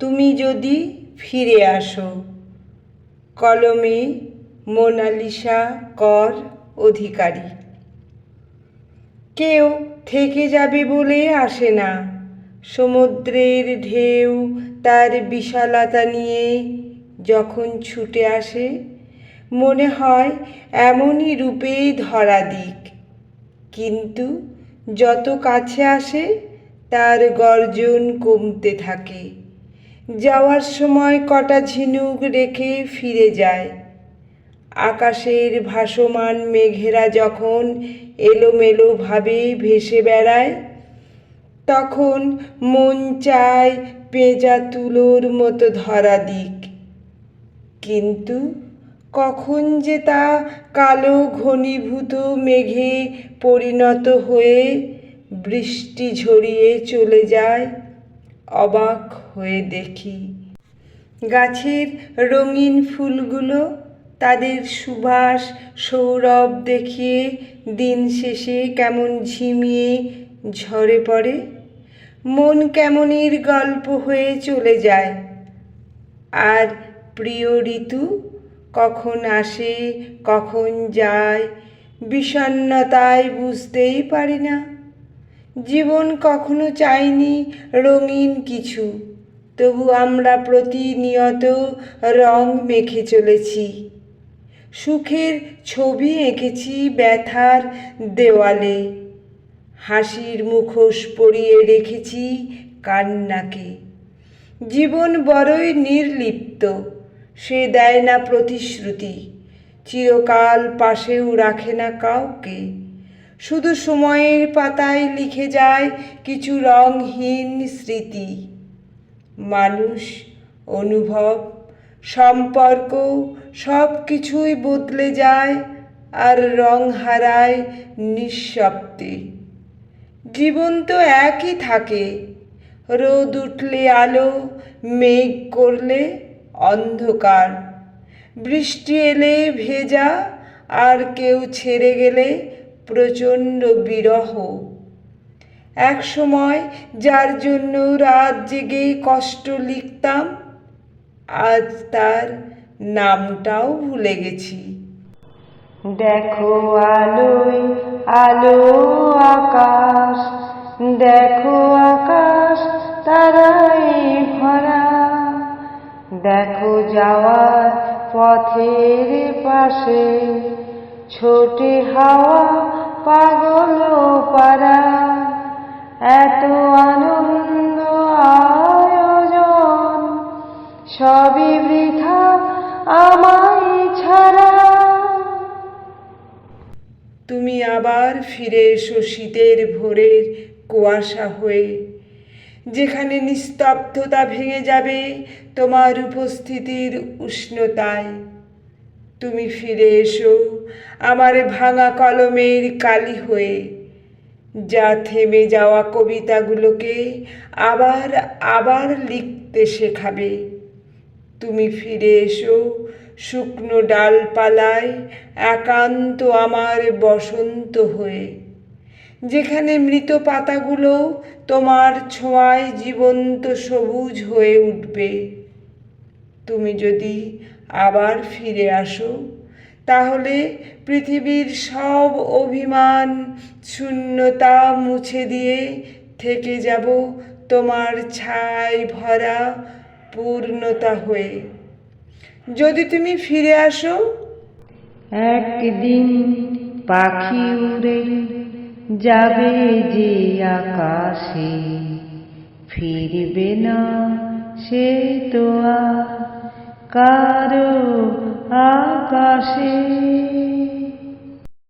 তুমি যদি ফিরে আসো, কলমে মোনালিসা কর অধিকারী। কেউ থেকে যাবে বলে আসে না, সমুদ্রের ঢেউ তার বিশালতা নিয়ে যখন ছুটে আসে, মনে হয় এমনই রূপেই ধরা দিক। কিন্তু যত কাছে আসে, তার গর্জন কমতে থাকে। যাওয়ার সময় কটা ঝিনুক রেখে ফিরে যায়। আকাশের ভাসমান মেঘেরা যখন এলোমেলোভাবে ভেসে বেড়ায়, তখন মন চায় পেঁজা তুলোর মতো ধরা দিক। কিন্তু কখন যে তা কালো ঘনীভূত মেঘে পরিণত হয়ে বৃষ্টি ঝরিয়ে চলে যায়, অবাক হয়ে দেখি। গাছের রঙিন ফুলগুলো তাদের সুবাস সৌরভ দেখিয়ে দিন শেষে কেমন ঝিমিয়ে ঝরে পড়ে। মন কেমনির গল্প হয়ে চলে যায়। আর প্রিয় ঋতু কখন আসে, কখন যায়, বিষণ্ণতায় বুঝতেই পারি না। জীবন কখনো চাইনি রঙিন কিছু। তবু আমরা প্রতিনিয়ত রং মেখে চলেছি। সুখের ছবি এঁকেছি ব্যথার দেওয়ালে। হাসির মুখোশ পরিয়ে রেখেছি কান্নাকে। জীবন বড়ই নির্লিপ্ত, সে দেয় না প্রতিশ্রুতি। চিরকাল পাশেও রাখে না কাউকে। শুধু সময়ের পাতায় লিখে যায় কিছু রংহীন স্মৃতি। মানুষ, অনুভব, সম্পর্ক সব কিছুই বদলে যায় আর রং হারায় নিঃশব্দে। জীবন তো একই থাকে, রোদ উঠলে আলো, মেঘ করলে অন্ধকার। বৃষ্টি এলে ভেজা, আর কেউ ছেড়ে গেলে প্রচণ্ড বিরহ। এক সময় যার জন্য রাত জেগে কষ্ট লিখতাম, আজ তার নামটাও ভুলে গেছি। দেখো আলোয়, আলো আকাশ, দেখো আকাশ, তারাই ভরা। দেখো যাওয়ার পথের পাশে, ছোটে হাওয়া পাগল পারা এত আনন্দ আয়োজন, সবই বৃথা আমায় ছাড়া। তুমি আবার ফিরে এসো শীতের ভোরের কুয়াশা হয়ে, যেখানে নিস্তব্ধতা ভেঙে যাবে তোমার উপস্থিতির উষ্ণতায়। তুমি ফিরে এসো আমার ভাঙা কলমের কালি হয়ে যা থেমে যাওয়া কবিতাগুলোকে আবার আবার লিখতে শেখাবে। তুমি ফিরে এসো শুকনো ডালপালায়, একান্ত আমার বসন্ত হয়ে। যেখানে মৃত পাতাগুলো তোমার ছোঁয়ায় জীবন্ত সবুজ হয়ে উঠবে। তুমি যদি আবার ফিরে আসো তাহলে পৃথিবীর সব অভিমান শূন্যতা মুছে দিয়ে থেকে যাব তোমার ছাই ভরা পূর্ণতা হয়ে। যদি তুমি ফিরে আসো? একদিন পাখি উড়ে যাবে যে আকাশে, ফিরবে না সে তো আর কারও আকাশে।